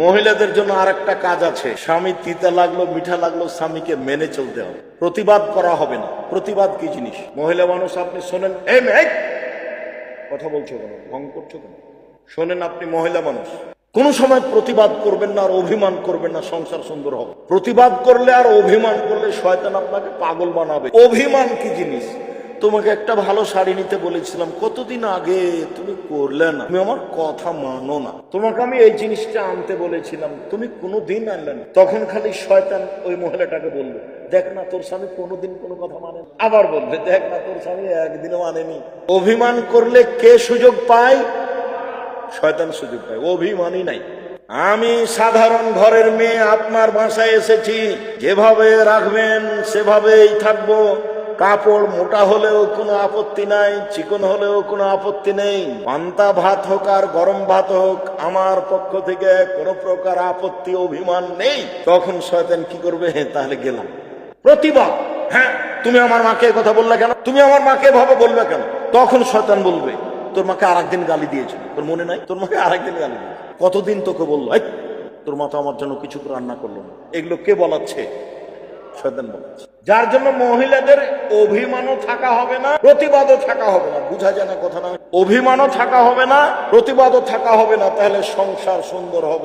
মহিলাদের জন্য আর একটা কাজ আছে। স্বামী তিতা লাগল, মিঠা লাগল, স্বামীকে মেনে চলতে হবে। প্রতিবাদ করা হবে না। প্রতিবাদ কি জিনিস? মহিলা মানুষ, আপনি শোনেন কথা বলছো কেন? ভং করছ কেন? শোনেন আপনি, মহিলা মানুষ। কোন সময় প্রতিবাদ করবেন না আর অভিমান করবেন না, সংসার সুন্দর হবে। প্রতিবাদ করলে আর অভিমান করলে শয়তান আপনাকে পাগল বানাবে। অভিমান কি জিনিস? তোমাকে একটা ভালো শাড়ি নিতে বলেছিলাম। কতদিন আগে তুমি করলে না? তুমি আমার কথা মানো না। তোমাকে আমি এই জিনিসটা আনতে বলেছিলাম। তুমি কোনোদিন আনলে না। তখন খালি শয়তান ওই মহিলাটাকে বলবে দেখ না, তোর স্বামী কোনোদিন কোনো কথা মানে আবার বলবে, দেখ না, তোর স্বামী একদিনও মানেনি। অভিমান করলে কে সুযোগ পায়? শয়তান সুযোগ পায়। অভিমানই নাই। আমি সাধারণ ঘরের মেয়ে, আপনার বাসায় এসেছি। যেভাবে রাখবেন, সেভাবেই থাকব। কাপড় মোটা হলেও কোনো আপত্তি নাই, চিকন হলেও কোনো আপত্তি নেই। পান্তা ভাত হোক আর গরম ভাত হোক, আমার পক্ষ থেকে কোনো প্রকার আপত্তি, অভিমান নেই। তখন শয়তান কি করবে? তাহলে গেলাম। প্রতিবাদ। হ্যাঁ তুমি আমার মাকে কথা বললে কেন? তুমি আমার মাকে ভাবে বলবে কেন? তখন শয়তান বলবে, তোর মাকে আরেকদিন গালি দিয়েছিল তোর মনে নাই? তোর মাকে আরেকদিন গালি দিয়েছে। কতদিন তোকে বলল? তোর মা তো আমার জন্য কিছু রান্না করল না। এগুলো কে বলাচ্ছে? শয়তান বলেছে। যার জন্য মহিলাদের অভিমানও থাকা হবে না, প্রতিবাদও থাকা হবে না। বুঝা যায় না কথা না অভিমানও থাকা হবে না, প্রতিবাদও থাকা হবে না। তাহলে সংসার সুন্দর হবে।